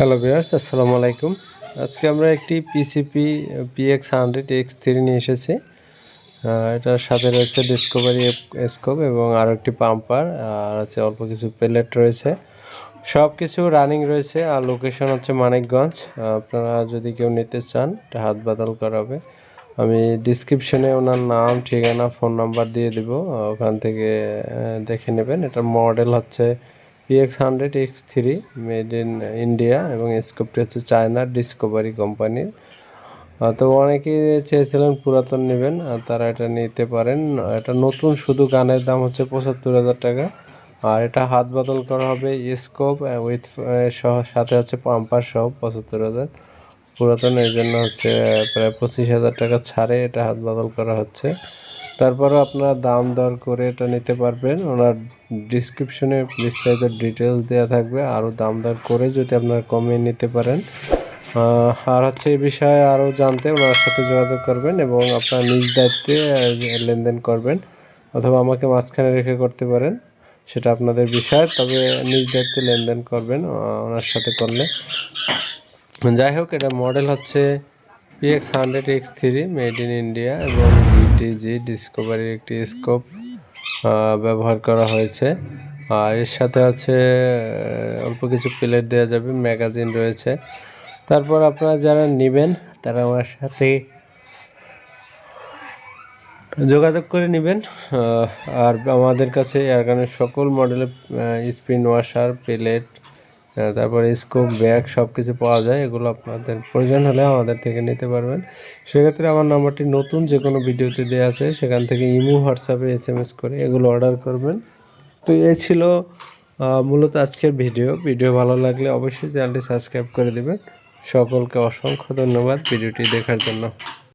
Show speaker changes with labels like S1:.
S1: Hello viewers আসসালামু আলাইকুম আজকে আমরা একটি PCP PX hundred X three নিয়ে এসেছি। এটার সাথে রয়েছে ডিসকভারি স্কোপ এবং আরও একটি পাম্পার আর হচ্ছে অল্প কিছু প্লেট রয়েছে। সব কিছু রানিং রয়েছে, আর লোকেশন হচ্ছে মানিকগঞ্জ আপনারা যদি কেউ নিতে চান, এটা হাত বাদাল করা হবে আমি ডিসক্রিপশনে ওনার নাম, ঠিকানা ফোন নাম্বার দিয়ে দিব। ওখান থেকে দেখে নেবেন। এটার মডেল হচ্ছে PX hundred X three made in India এবং স্কোপটি হচ্ছে চায়নার ডিসকভারি কোম্পানির তো অনেকে চেয়েছিলেন পুরাতন নেবেন তারা এটা নিতে পারেন। এটা নতুন, শুধু গানের দাম হচ্ছে পঁচাত্তর হাজার টাকা। আর এটা হাত বদল করা হবে স্কোপ উইথ সহ, সাথে হচ্ছে পাম্পার সহ পঁচাত্তর হাজার। পুরাতন, এই জন্য হচ্ছে প্রায় পঁচিশ হাজার টাকা ছাড়ে এটা হাত বদল করা হচ্ছে। তারপরও আপনারা দাম দর করে এটা নিতে পারবেন। ওনার ডিসক্রিপশনে বিস্তারিত ডিটেলস দেওয়া থাকবে। আরও দাম দর করে যদি আপনারা কমিয়ে নিতে পারেন। আর হচ্ছে এই বিষয়ে আরও জানতে ওনার সাথে যোগাযোগ করবেন এবং আপনার নিজ দায়িত্বে লেনদেন করবেন অথবা আমাকে মাঝখানে রেখে করতে পারেন। সেটা আপনাদের বিষয়, তবে নিজ দায়িত্বে লেনদেন করবেন ওনার সাথে করলে। যাই হোক, এটা মডেল হচ্ছে PX hundred X three made in India এবং বিটিজি ডিসকভারির একটি স্কোপ ব্যবহার করা হয়েছে। আর এর সাথে আছে অল্প কিছু প্লেট দেওয়া যাবে ম্যাগাজিন রয়েছে। তারপর আপনারা যারা নেবেন, তারা আমার সাথে যোগাযোগ করে নেবেন। আর আমাদের কাছে এয়ারগানের সকল মডেলের স্পিন ওয়াশার প্লেট তারপরে স্কোপ ব্যাগ সব কিছু পাওয়া যায়, এগুলো আপনাদের প্রয়োজন হলে আমাদের থেকে নিতে পারবেন। সেক্ষেত্রে আমার নাম্বারটি নতুন যে কোনো ভিডিওতে দেওয়া আছে, সেখান থেকে ইমো, হোয়াটসঅ্যাপে এস এম এস করে এগুলো অর্ডার করবেন। তো এ ছিল মূলত আজকের ভিডিও। ভিডিও ভালো লাগলে অবশ্যই চ্যানেলটি সাবস্ক্রাইব করে দেবেন। সকলকে অসংখ্য ধন্যবাদ ভিডিওটি দেখার জন্য।